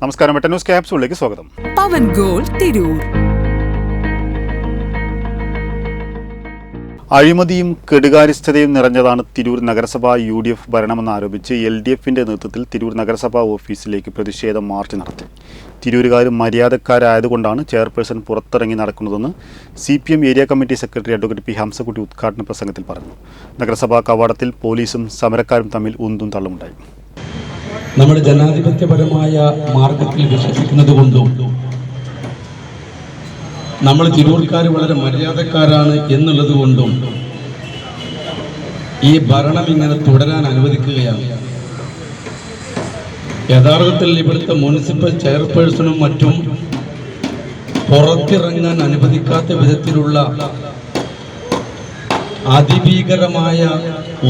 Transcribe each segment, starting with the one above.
നമസ്കാരം മെട്ട ന്യൂസ് ക്യാപ്സൂളിലേക്ക് സ്വാഗതം. പവൻ ഗോൾ തിരൂർ. അഴിമതിയും കെടുകാര്യസ്ഥതയും നിറഞ്ഞതാണ് തിരൂർ നഗരസഭ യു ഡി എഫ് ഭരണമെന്നാരോപിച്ച് എൽ ഡി എഫിന്റെ നേതൃത്വത്തിൽ തിരൂർ നഗരസഭാ ഓഫീസിലേക്ക് പ്രതിഷേധ മാർച്ച് നടത്തി. തിരൂരുകാർ മര്യാദക്കാരായതുകൊണ്ടാണ് ചെയർപേഴ്സൺ പുറത്തിറങ്ങി നടക്കുന്നതെന്ന് C P M area committee secretary advocate P Hamsakutty ഉദ്ഘാടന പ്രസംഗത്തിൽ പറഞ്ഞു. നഗരസഭാ കവാടത്തിൽ പോലീസും സമരക്കാരും തമ്മിൽ ഉന്തും തള്ളുമുണ്ടായി. നമ്മുടെ ജനാധിപത്യപരമായ മാർഗത്തിൽ വിശ്വസിക്കുന്നത് കൊണ്ടും നമ്മൾ തിരൂർക്കാർ വളരെ മര്യാദക്കാരാണ് എന്നുള്ളത് കൊണ്ടും ഈ ഭരണം ഇങ്ങനെ തുടരാൻ അനുവദിക്കുകയാണ്. യഥാർത്ഥത്തിൽ ഇവിടുത്തെ മുനിസിപ്പൽ ചെയർപേഴ്സണും മറ്റും പുറത്തിറങ്ങാൻ അനുവദിക്കാത്ത വിധത്തിലുള്ള അതിഭീകരമായ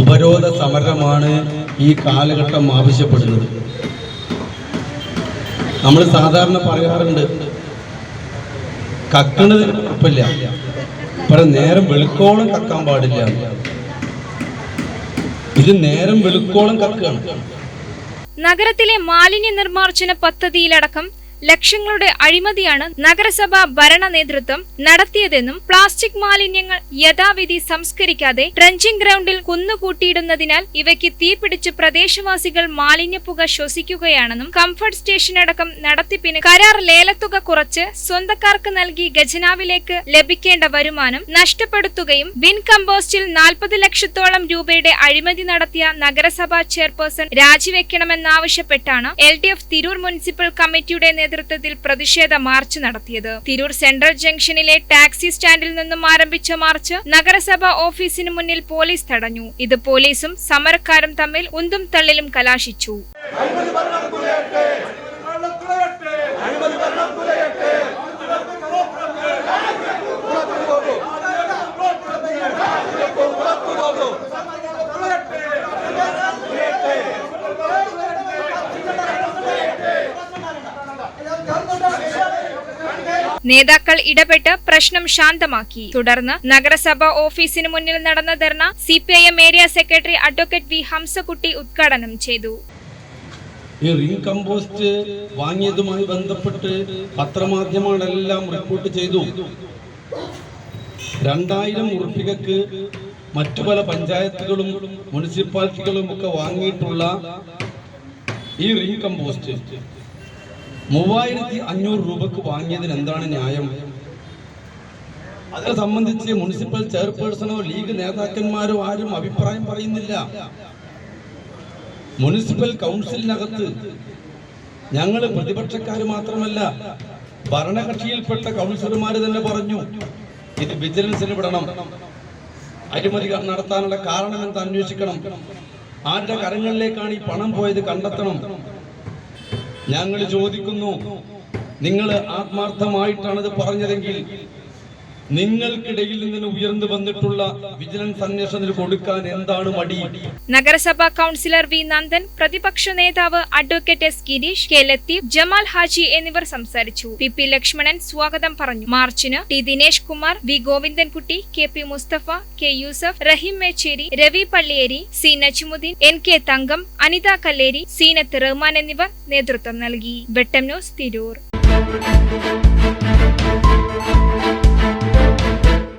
ഉപരോധ സമരമാണ് ഈ കാലഘട്ടം ആവശ്യപ്പെടുന്നത്. നമ്മൾ സാധാരണ പറയാറുണ്ട് കക്കണത് കുഴപ്പമില്ല പക്ഷെ നേരം വെളുക്കോളം കക്കാൻ പാടില്ല. ഇത് നേരം വെളുക്കോളം കക്കാണ്. നഗരത്തിലെ മാലിന്യ നിർമ്മാർജന പദ്ധതിയിലടക്കം ലക്ഷങ്ങളുടെ അഴിമതിയാണ് നഗരസഭാ ഭരണ നേതൃത്വം നടത്തിയതെന്നും പ്ലാസ്റ്റിക് മാലിന്യങ്ങൾ യഥാവിധി സംസ്കരിക്കാതെ ട്രഞ്ചിംഗ് ഗ്രൗണ്ടിൽ കുന്നുകൂട്ടിയിടുന്നതിനാൽ ഇവയ്ക്ക് തീപിടിച്ച് പ്രദേശവാസികൾ മാലിന്യപ്പുക ശ്വസിക്കുകയാണെന്നും കംഫർട്ട് സ്റ്റേഷൻ അടക്കം നടത്തിപ്പിന് കരാർ ലേലത്തുക കുറച്ച് സ്വന്തക്കാർക്ക് നൽകി ഖജനാവിലേക്ക് ലഭിക്കേണ്ട വരുമാനം നഷ്ടപ്പെടുത്തുകയും ബിൻ കമ്പോസ്റ്റിൽ നാൽപ്പത് ലക്ഷത്തോളം രൂപയുടെ അഴിമതി നടത്തിയ നഗരസഭാ chairperson രാജിവെക്കണമെന്നാവശ്യപ്പെട്ടാണ് L D F Tirur municipal കമ്മിറ്റിയുടെ നേതൃത്വത്തിൽ പ്രതിഷേധ മാർച്ച് നടത്തിയത്. തിരൂർ സെൻട്രൽ ജംഗ്ഷനിലെ ടാക്സി സ്റ്റാൻഡിൽ നിന്നും ആരംഭിച്ച മാർച്ച് നഗരസഭ ഓഫീസിന് മുന്നിൽ പോലീസ് തടഞ്ഞു. ഇത് പോലീസും സമരക്കാരും തമ്മിൽ ഉന്തും തള്ളിലും കലാശിച്ചു. നേതാക്കൾ ഇടപെട്ട് പ്രശ്നം ശാന്തമാക്കി. തുടർന്ന് നഗരസഭ ഓഫീസിന് മുന്നിൽ നടന്ന ധർണ C P I M area secretary advocate V Hamsakutty ഉദ്ഘാടനം ചെയ്തു. ഈ റീകമ്പോസ്റ്റ് കമ്പോസ്റ്റ് വാങ്ങിയതുമായി ബന്ധപ്പെട്ട് പത്രമാധ്യമങ്ങളെല്ലാം റിപ്പോർട്ട് ചെയ്തു. രണ്ടായിരം ഉറുപ്പികക്ക് മറ്റു പല പഞ്ചായത്തുകളും മുനിസിപ്പാലിറ്റികളും ഒക്കെ വാങ്ങിയിട്ടുള്ള ഈ റീകമ്പോസ്റ്റ് കമ്പോസ്റ്റ് മൂവായിരത്തി അഞ്ഞൂറ് രൂപക്ക് വാങ്ങിയതിന് എന്താണ് ന്യായം? അതിനെ സംബന്ധിച്ച് മുനിസിപ്പൽ ചെയർപേഴ്സണോ ലീഗ് നേതാക്കന്മാരോ ആരും അഭിപ്രായം പറയുന്നില്ല. മുനിസിപ്പൽ കൗൺസിലിനകത്ത് ഞങ്ങൾ പ്രതിപക്ഷക്കാർ മാത്രമല്ല ഭരണകക്ഷിയിൽപ്പെട്ട കൗൺസിലർമാർ തന്നെ പറഞ്ഞു ഇത് വിജിലൻസിന് വിടണം. അഴിമതി നടത്താനുള്ള കാരണം എന്താ അന്വേഷിക്കണം. ആരുടെ കരങ്ങളിലേക്കാണ് ഈ പണം പോയത് കണ്ടെത്തണം. ഞങ്ങൾ ചോദിക്കുന്നു നിങ്ങൾ ആത്മാർത്ഥമായിട്ടാണ് ഇത് പറഞ്ഞതെങ്കിൽ നിങ്ങൾക്കിടയിൽ നിന്ന് ഉയർന്നു വന്നിട്ടുള്ള വിജിലൻസ് അന്വേഷണത്തിന് കൊടുക്കാൻ എന്താണ് മടി? നഗരസഭാ കൗൺസിലർ വി നന്ദൻ പ്രതിപക്ഷ നേതാവ് advocate S Girish K Latheef Jamal Haji എന്നിവർ സംസാരിച്ചു. പി പി ലക്ഷ്മണൻ സ്വാഗതം പറഞ്ഞു. മാർച്ചിന് T Dinesh Kumar V Govindankutty K P Musthafa K Yusuf Rahim Mecheri Ravi Palliyeri C Najmuddin N K Thankam Anitha Kalleri Seenath Rahman എന്നിവർ നേതൃത്വം നൽകി. Vettam news Tirur.